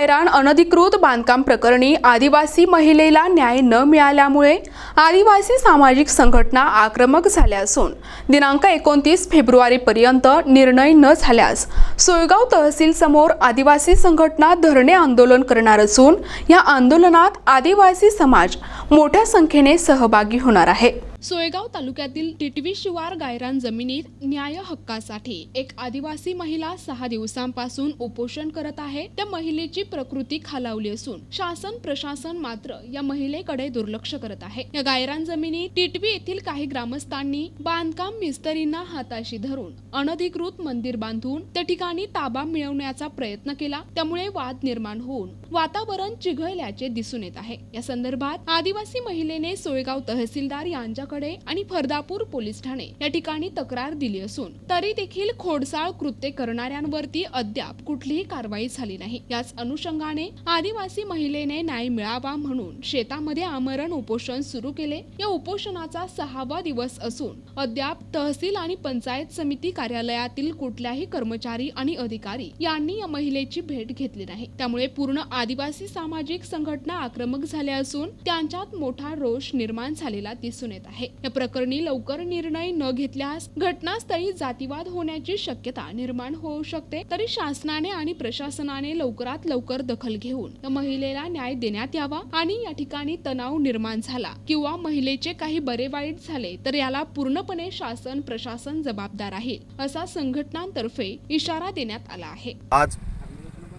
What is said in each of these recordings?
पायराण अनधिकृत बांधकाम प्रकरणी आदिवासी महिलेला न्याय न मिळाल्यामुळे आदिवासी सामाजिक संघटना आक्रमक झाल्या असून दिनांक एकोणतीस फेब्रुवारीपर्यंत निर्णय न झाल्यास सोयगाव तहसील समोर आदिवासी संघटना धरणे आंदोलन करणार असून या आंदोलनात आदिवासी समाज मोठ्या संख्येने सहभागी होणार आहे. सोयगाव तालुक्यातील टिटवी शिवार गायरान जमिनीत न्याय हक्कासाठी एक आदिवासी महिला सहा दिवसांपासून उपोषण करत आहे. त्या महिलेची प्रकृती खालावली असून शासन प्रशासन मात्र या महिलेकडे दुर्लक्ष करत आहे. या गायरान जमिनीत टिटवी येथील काही ग्रामस्थांनी बांधकाम मिस्त्रींना हाताशी धरून अनधिकृत मंदिर बांधून त्या ठिकाणी ताबा मिळवण्याचा प्रयत्न केला. त्यामुळे वाद निर्माण होऊन वातावरण चिघळल्याचे दिसून येत आहे. या संदर्भात आदिवासी महिलेने सोयगाव तहसीलदार यांच्या यांच्याकडे आणि फरदापूर पोलीस ठाणे या ठिकाणी तक्रार दिली असून तरी देखील खोडसाळ कृत्य करणाऱ्यांवरती अद्याप कुठलीही कारवाई झाली नाही. याच अनुषंगाने आदिवासी महिलेने न्याय मिळावा म्हणून शेतामध्ये आमरण उपोषण सुरू केले. या उपोषणाचा सहावा दिवस असून अद्याप तहसील आणि पंचायत समिती कार्यालयातील कुठल्याही कर्मचारी आणि अधिकारी यांनी या महिलेची भेट घेतली नाही. त्यामुळे पूर्ण आदिवासी सामाजिक संघटना आक्रमक झाल्या असून त्यांच्यात मोठा रोष निर्माण झालेला दिसून येत आहे. या प्रकरणी लवकर निर्णय न घेतल्यास घटनास्थळी जातीवाद होण्याची शक्यता निर्माण होऊ शकते. तरी शासनाने आणि प्रशासनाने लवकरात लवकर दखल घेऊन महिलेला न्याय देण्यात यावा आणि या ठिकाणी तणाव निर्माण झाला किंवा महिलेचे काही बरे वाईट झाले तर याला पूर्णपणे शासन प्रशासन जबाबदार आहे असा संघटनांतर्फे इशारा देण्यात आला आहे. आज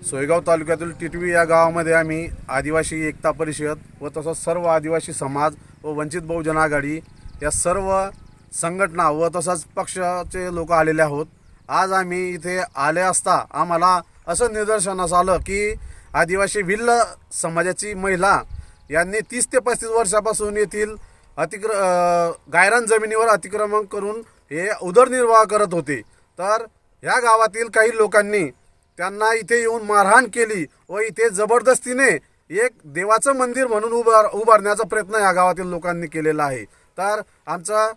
सोयगाव तालुक्यातील टिटवी या गावामध्ये आम्ही आदिवासी एकता परिषद व तसंच सर्व आदिवासी समाज व वंचित बहुजन आघाडी या सर्व संघटना व तसंच पक्षाचे लोक आलेले आहोत. आज आम्ही इथे आले असता आम्हाला असं निदर्शनास आलं की आदिवासी भिल्ल समाजाची महिला यांनी तीस ते पस्तीस वर्षापासून येथील अतिक्र अ, गायरान जमिनीवर अतिक्रमण करून हे उदरनिर्वाह करत होते. तर ह्या गावातील काही लोकांनी त्यांना इथे येऊन मारहाण केली व इथे जबरदस्तीने एक देवाचं मंदिर म्हणून उभार उभारण्याचा प्रयत्न या गावातील लोकांनी केलेला आहे. तर आमचा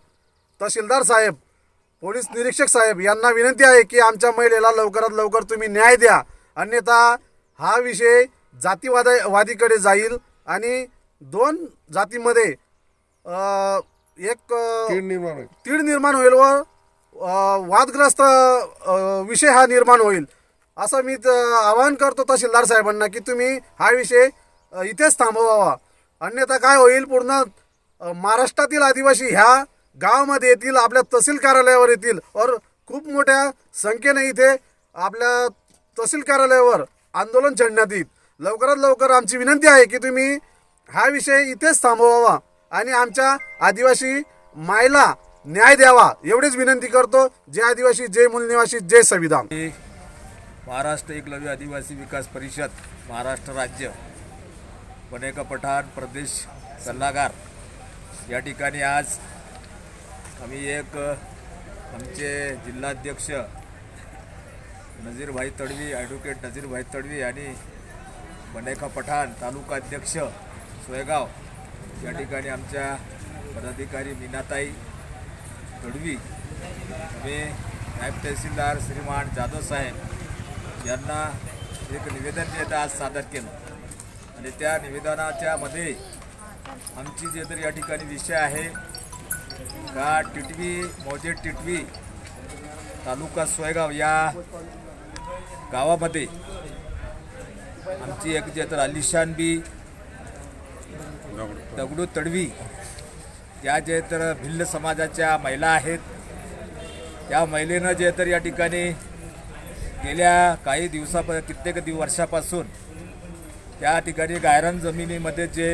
तहसीलदार साहेब पोलीस निरीक्षक साहेब यांना विनंती आहे की आमच्या महिलेला लवकरात लवकर तुम्ही न्याय द्या. अन्यथा हा विषय जातीवादा वादीकडे जाईल आणि दोन जातीमध्ये एक तीड निर्माण होईल. व वादग्रस्त विषय हा निर्माण होईल. असं मी आवाहन करतो तहसीलदार साहेबांना की तुम्ही हा विषय इथेच थांबवावा. अन्यथा काय होईल पूर्ण महाराष्ट्रातील आदिवासी ह्या गावामध्ये येतील आपल्या तहसील कार्यालयावर येतील. और खूप मोठ्या संख्येने इथे आपल्या तहसील कार्यालयावर आंदोलन छेडण्यात येईल. लवकरात लवकर आमची विनंती आहे की तुम्ही हा विषय इथेच थांबवावा आणि आमच्या आदिवासी मायला न्याय द्यावा. एवढीच विनंती करतो. जय आदिवासी जय मूल निवासी जय संविधान. महाराष्ट्र एकलव्य आदिवासी विकास परिषद महाराष्ट्र राज्य. बनेका पठाण प्रदेश सल्लागार. या ठिकाणी आज आम्ही एक आमचे जिल्हाध्यक्ष नजीरभाई तडवी ॲडव्होकेट नजीरभाई तडवी आणि बनेका पठाण तालुका अध्यक्ष सोयगाव. या ठिकाणी आमच्या पदाधिकारी मीनाताई तडवी. आम्ही नायब तहसीलदार श्रीमान जाधव साहेब. यांना एक निवेदन जे आज सादर केलं. आणि त्या निवेदनाच्या मध्ये आमची जे तर या ठिकाणी विषय आहे का टिटवी मौजे टिटवी तालुका सोयगाव या गावामध्ये आमची एक जे तर आलिशान बी दगडू तडवी या जे तर भिल्ल समाजाच्या महिला आहेत त्या महिलेनं जे तर या ठिकाणी गेल्या काही दिवसाप कित्येक दिव वर्षापासून त्या ठिकाणी गायरान जमिनीमध्ये जे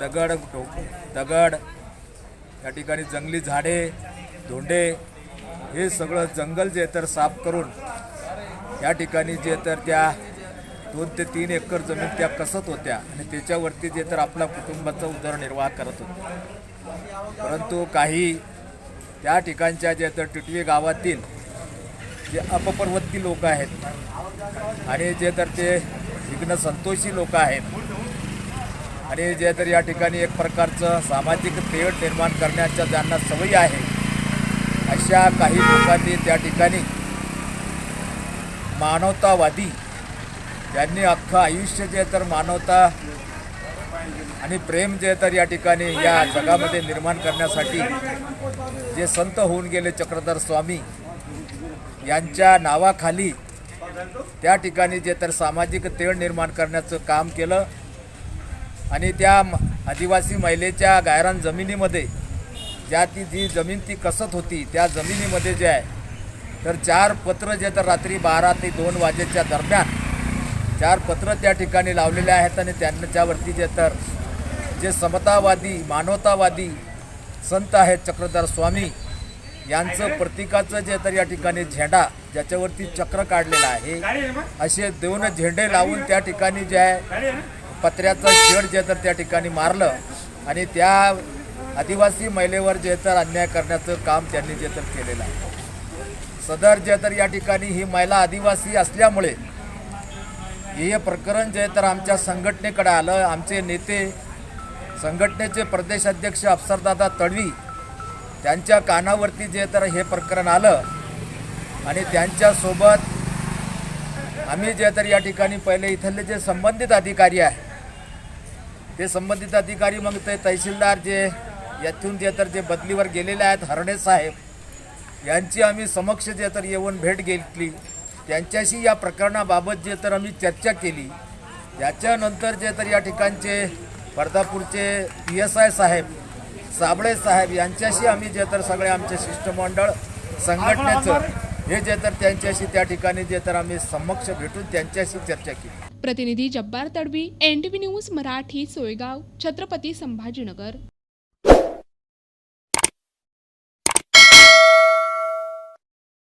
दगड दगड त्या ठिकाणी जंगली झाडे धोंडे हे सगळं जंगल जे तर साफ करून या ठिकाणी जे तर त्या दोन ते तीन एकर जमीन त्या कसत होत्या आणि त्याच्यावरती जे तर आपला कुटुंबाचा उदरनिर्वाह करत होते. परंतु काही त्या ठिकाणच्या जे तर टिटवी गावातील जे अपपर्वती लोक आहेत आणि जे तर ते विघ्न संतोषी लोक आहेत. आणि जे तर या ठिकाणी एक प्रकारचं सामाजिक तेढ निर्माण करण्याच्या ज्यांना सवयी आहे अशा काही लोकांनी त्या ठिकाणी मानवतावादी त्यांनी अख्खं आयुष्य जे तर मानवता आणि प्रेम जे तर या ठिकाणी या जगामध्ये निर्माण करण्यासाठी जे संत होऊन गेले चक्रधर स्वामी यांच्या नावाखाली त्या ठिकाणी जे तर सामाजिक तेढ निर्माण करण्याचं काम केलं. आणि त्या म- आदिवासी महिलेच्या गायरान जमिनीमध्ये ज्या ती जी जमीन ती कसत होती त्या जमिनीमध्ये जे आहे तर चार पत्र जे तर रात्री बारा ते दोन वाजेच्या दरम्यान चार पत्र त्या ठिकाणी लावलेले आहेत आणि त्यांच्यावरती जे तर जे समतावादी मानवतावादी संत आहेत चक्रधर स्वामी यांचं प्रतीकाचं जे तर या ठिकाणी झेंडा ज्याच्यावरती चक्र काढलेला आहे असे दोन झेंडे लावून त्या ठिकाणी जे आहे पत्र्याचं शेड जे तर त्या ठिकाणी मारलं आणि त्या आदिवासी महिलेवर जे तर अन्याय करण्याचं काम त्यांनी जे तर केलेलं आहे. सदर जे तर या ठिकाणी ही महिला आदिवासी असल्यामुळे हे प्रकरण जे तर आमच्या संघटनेकडे आलं. आमचे नेते संघटनेचे प्रदेशाध्यक्ष अफसरदादा तडवी त्यांच्या कानावरती जे तर हे प्रकरण आलं आणि त्यांच्यासोबत आम्ही जे तर या ठिकाणी पहिले इथले जे संबंधित अधिकारी आहे ते संबंधित अधिकारी मग ते तहसीलदार जे यातून जे तर जे बदलीवर गेलेले आहेत हरणे साहेब यांची आम्ही समक्ष जे तर येऊन भेट घेतली. त्यांच्याशी या प्रकरणाबाबत जे तर आम्ही चर्चा केली. त्याच्यानंतर जे तर या ठिकाणचे वर्धापूरचे पी एस आय साहेब साबळे साहेब यांच्याशी आम्ही जे तर सगळे आमचे शिष्टमंडळ संघटनेचं हे जे तर त्यांच्याशी त्या ठिकाणी जे तर आम्ही समक्ष भेटून त्यांच्याशी चर्चा केली. प्रतिनिधी Jabbar Tadvi N T V news Marathi Soygaon Chhatrapati Sambhajinagar.